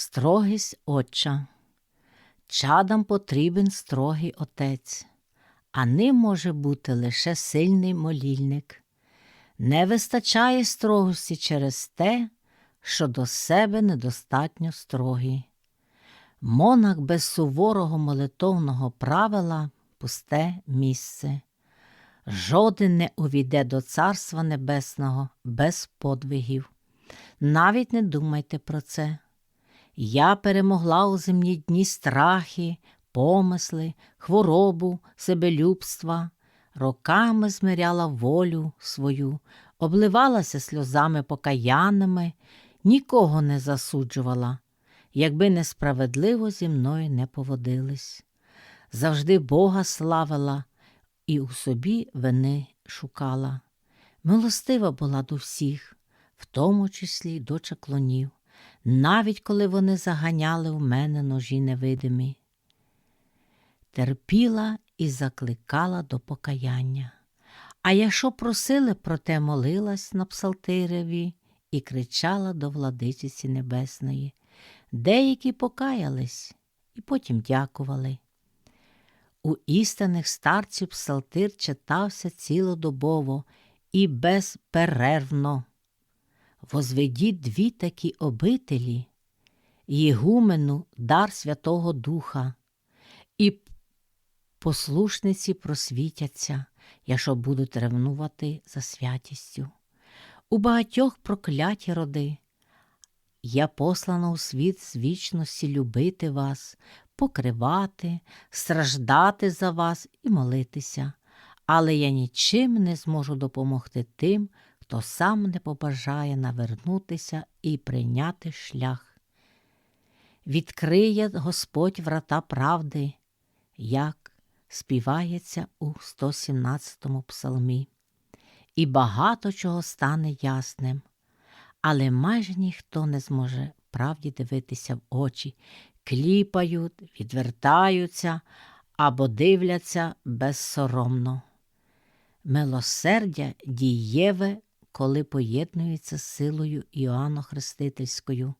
Строгість отча. Чадам потрібен строгий отець, а ним може бути лише сильний молільник. Не вистачає строгості через те, що до себе недостатньо строгий. Монах без суворого молитовного правила пусте місце. Жоден не увійде до Царства Небесного без подвигів. Навіть не думайте про це. Я перемогла у земні дні страхи, помисли, хворобу, себелюбства, роками змиряла волю свою, обливалася сльозами покаянними, нікого не засуджувала, якби несправедливо зі мною не поводились. Завжди Бога славила і у собі вини шукала. Милостива була до всіх, в тому числі до чаклунів, навіть коли вони заганяли в мене ножі невидимі. Терпіла і закликала до покаяння. А якщо просили, проте молилась на псалтиреві і кричала до владичиці Небесної. Деякі покаялись і потім дякували. У істинних старців псалтир читався цілодобово і безперервно. Возведіть дві такі обителі, Єгумену дар Святого Духа, і послушниці просвітяться, якщо будуть ревнувати за святістю. У багатьох прокляті роди. Я послана у світ з вічності любити вас, покривати, страждати за вас і молитися, але я нічим не зможу допомогти тим, хто сам не побажає навернутися і прийняти шлях. Відкриє Господь врата правди, як співається у 117-му псалмі, і багато чого стане ясним, але майже ніхто не зможе правді дивитися в очі, кліпають, відвертаються або дивляться безсоромно. Милосердя дієве, коли поєднується з силою Іоанна Хрестительською,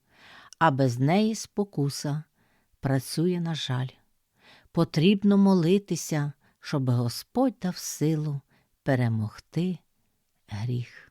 а без неї спокуса працює, на жаль. Потрібно молитися, щоб Господь дав силу перемогти гріх.